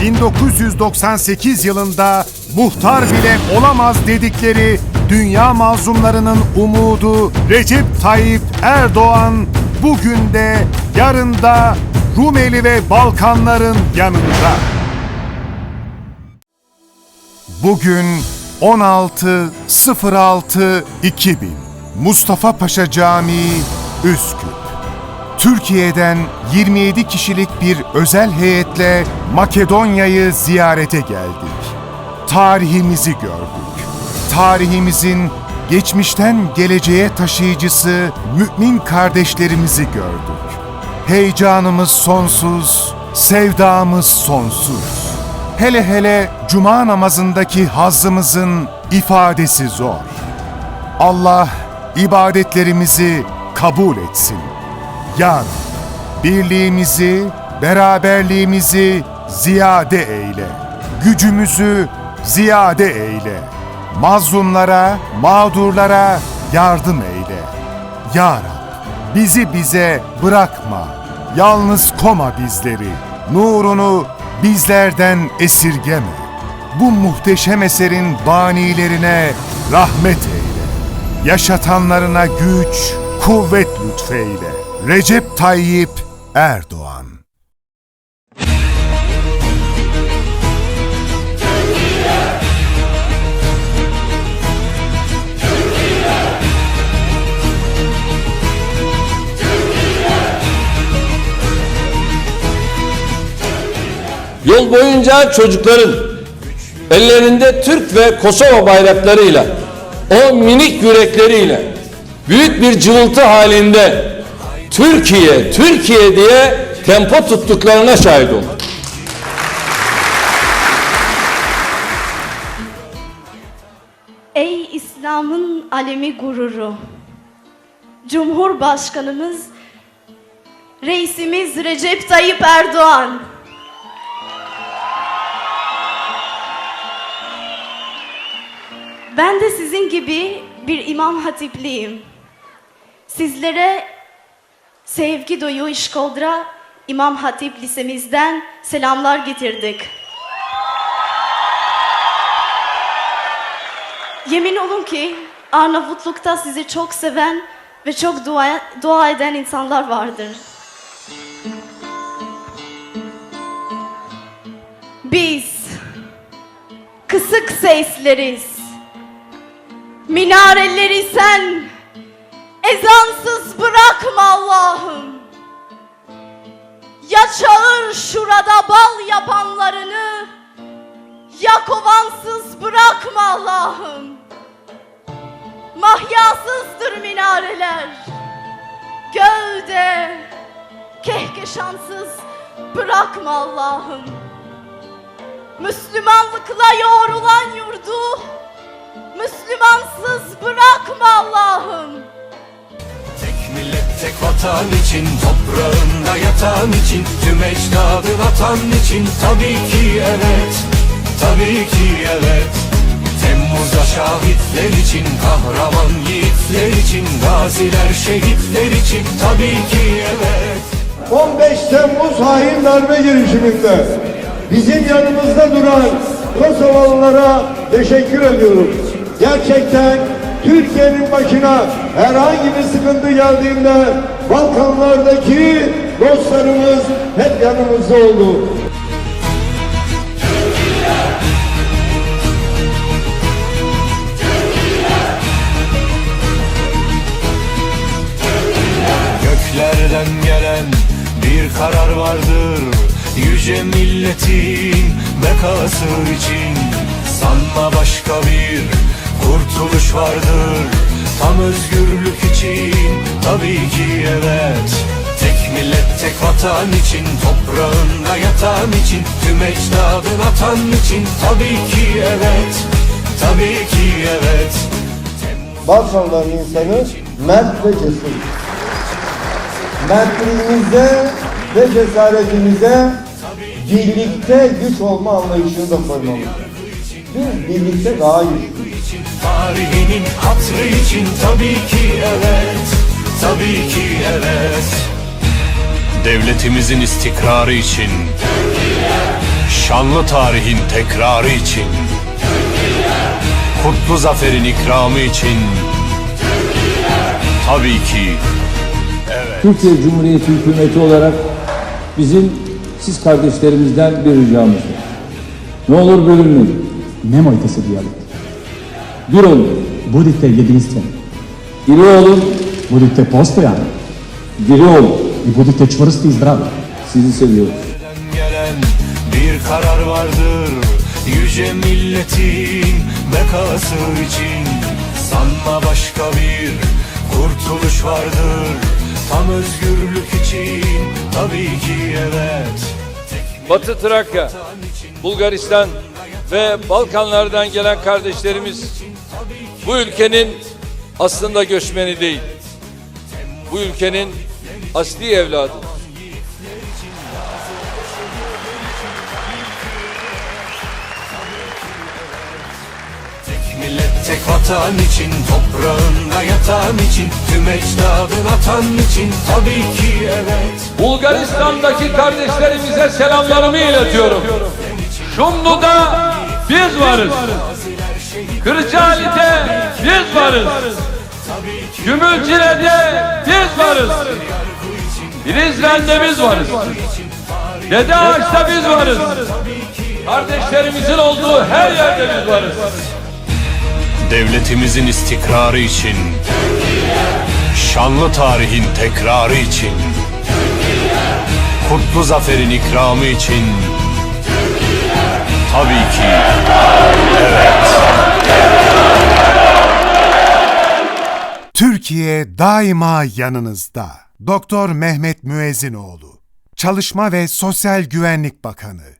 1998 yılında muhtar bile olamaz dedikleri dünya mazlumlarının umudu Recep Tayyip Erdoğan bugün de yarın da Rumeli ve Balkanların yanında. Bugün 16.06.2000 Mustafa Paşa Camii, Üsküp. Türkiye'den 27 kişilik bir özel heyetle Makedonya'yı ziyarete geldik. Tarihimizi gördük. Tarihimizin geçmişten geleceğe taşıyıcısı mümin kardeşlerimizi gördük. Heyecanımız sonsuz, sevdamız sonsuz. Hele hele cuma namazındaki hazzımızın ifadesi zor. Allah ibadetlerimizi kabul etsin. Ya Rab, birliğimizi, beraberliğimizi ziyade eyle. Gücümüzü ziyade eyle. Mazlumlara, mağdurlara yardım eyle. Ya Rab, bizi bize bırakma. Yalnız koma bizleri. Nurunu bizlerden esirgeme. Bu muhteşem eserin banilerine rahmet eyle. Yaşatanlarına güç, kuvvet lütfeyle. Recep Tayyip Erdoğan. Yol boyunca çocukların ellerinde Türk ve Kosova bayraklarıyla, o minik yürekleriyle büyük bir cıvıltı halinde Türkiye, Türkiye diye tempo tuttuklarına şahit olduk. Ey İslam'ın alemi gururu. Cumhurbaşkanımız Reisimiz Recep Tayyip Erdoğan. Ben de sizin gibi bir imam hatipliyim. Sizlere sevgi dolu İşkoldra İmam Hatip Lisemizden selamlar getirdik. Yemin olun ki Arnavutluk'ta sizi çok seven ve çok dua, dua eden insanlar vardır. Biz kısık sesleriz. Minareleri sen ezansız bırakma Allah'ım. Ya çağır şurada bal yapanlarını ya kovansız bırakma Allah'ım. Mahyasızdır minareler. Gövde kehkeşansız bırakma Allah'ım. Müslümanlıkla yoğrulan yurdu Müslümansız bırakma Allah'ım. Tek vatan için Toprağında yatan için Tüm ecdadı vatan için Tabii ki evet Tabii ki evet Temmuz'da şahitler için Kahraman yiğitler için Gaziler şehitler için Tabii ki evet 15 Temmuz hain darbe girişiminde bizim yanımızda duran Kosovalılara teşekkür ediyorum. Gerçekten Türkiye'nin başına herhangi bir sıkıntı geldiğinde Balkanlardaki dostlarımız hep yanımızda oldu. Göklerden gelen bir karar vardır Yüce milletin bekası için Sanma başka bir kurtuluş vardır Tam özgürlük için tabii ki evet Tek millet tek vatan için Toprağında yatan için Tüm ecdadı vatan için Tabii ki evet Tabii ki evet Balkanların insanı mert ve cesur. Mertliğimize ve cesaretimize birlikte güç olma anlayışını da koymamız. Biz birlikte daha güçlüyüz. Tarihinin hatrı için tabii ki evet Tabii ki evet devletimizin istikrarı için, şan Şanlı tarihin tekrarı için Kutlu zaferin ikramı için Tabii ki Türkiye Cumhuriyeti Hükümeti olarak bizim siz kardeşlerimizden bir ricamız var. Ne olur bölünmeyin. Nemojte se dijeliti. Bir olun. Budite jedinstveni. Olun. Budite postojani. Diri olun. I budite čvrsti i zdravi. Sizi seviyoruz. gelen bir karar vardır Yüce milletin bekası için Sanma başka bir kurtuluş vardır Tam özgürlük için tabii ki evet Batı Trakya, Bulgaristan ve Balkanlardan gelen kardeşlerimiz bu ülkenin aslında göçmeni değil. Bu ülkenin asli evladı. Tek millet tek vatan için Toprağında yatan için Tüm ecdadın atan için Tabii ki evet Bulgaristan'daki kardeşlerimize selamlarımı iletiyorum. Şumlu'da biz varız. Kırcaali'de biz varız. Gümülcine'de biz varız. Prizren'de biz varız. Dede Ağaç'ta biz varız. Kardeşlerimizin olduğu her yerde biz varız. Devletimizin istikrarı için Şanlı tarihin tekrarı için Kutlu zaferin ikramı için Tabii ki Türkiye daima yanınızda. Doktor Mehmet Müezzinoğlu, Çalışma ve Sosyal Güvenlik Bakanı